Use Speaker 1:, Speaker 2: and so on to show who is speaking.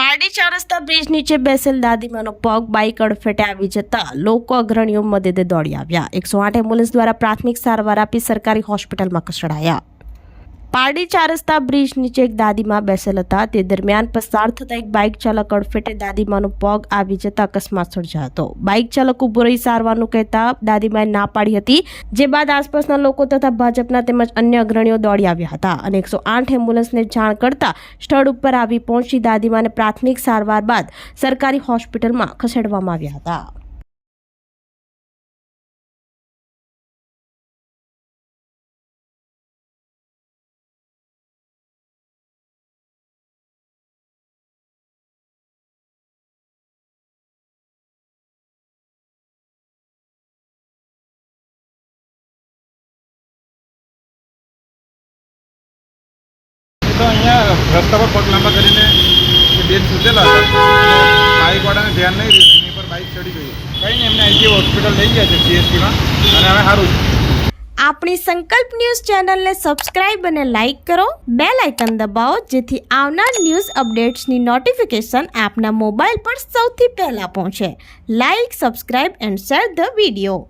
Speaker 1: પારડી ચાર રસ્તા બ્રિજ નીચે બેસેલ દાદીમાનો પગ બાઇક અડફેટે આવી જતા લોકો અગ્રણીઓ મદદે દોડી આવ્યા. એકસો આઠ એમ્બ્યુલન્સ દ્વારા પ્રાથમિક સારવાર આપી સરકારી હોસ્પિટલમાં ખસેડાયા. પારડી ચાર રસ્તા બ્રિજ નીચે એક દાદીમા બેસેલ હતા. તે દરમિયાન પસાર થતા એક બાઇક ચાલક અડફેટે દાદીમાનો પગ આવી જતા અકસ્માત સર્જા હતો. બાઇક ચાલક ઊભો રહી સારવારનું કહેતા દાદીમાએ ના પાડી હતી, જે બાદ આસપાસના લોકો તથા ભાજપના તેમજ અન્ય અગ્રણીઓ દોડી આવ્યા હતા અને એકસો આઠ એમ્બ્યુલન્સને જાણ કરતા સ્થળ ઉપર આવી પહોંચી દાદીમાને પ્રાથમિક સારવાર બાદ સરકારી હોસ્પિટલમાં ખસેડવામાં આવ્યા હતા.
Speaker 2: અહીંયા રસ્તા પર પગ લાંબા કરીને બેન સૂતેલા હતા. બાઇકવાળાને ધ્યાન નહીં રહ્યું, એની પર બાઇક ચડી ગઈ. કંઈ નહીં, એમને આઈટી હોસ્પિટલ લઈ ગયા છે સીએસટીમાં અને હવે સારું છે.
Speaker 1: આપણી સંકલ્પ ન્યૂઝ ચેનલને સબસ્ક્રાઇબ અને લાઇક કરો બે લાઇકન દબાવો, જેથી આવનાર ન્યૂઝ અપડેટ્સની નોટિફિકેશન આપના મોબાઈલ પર સૌથી પહેલાં પહોંચે. Like, subscribe and share the video.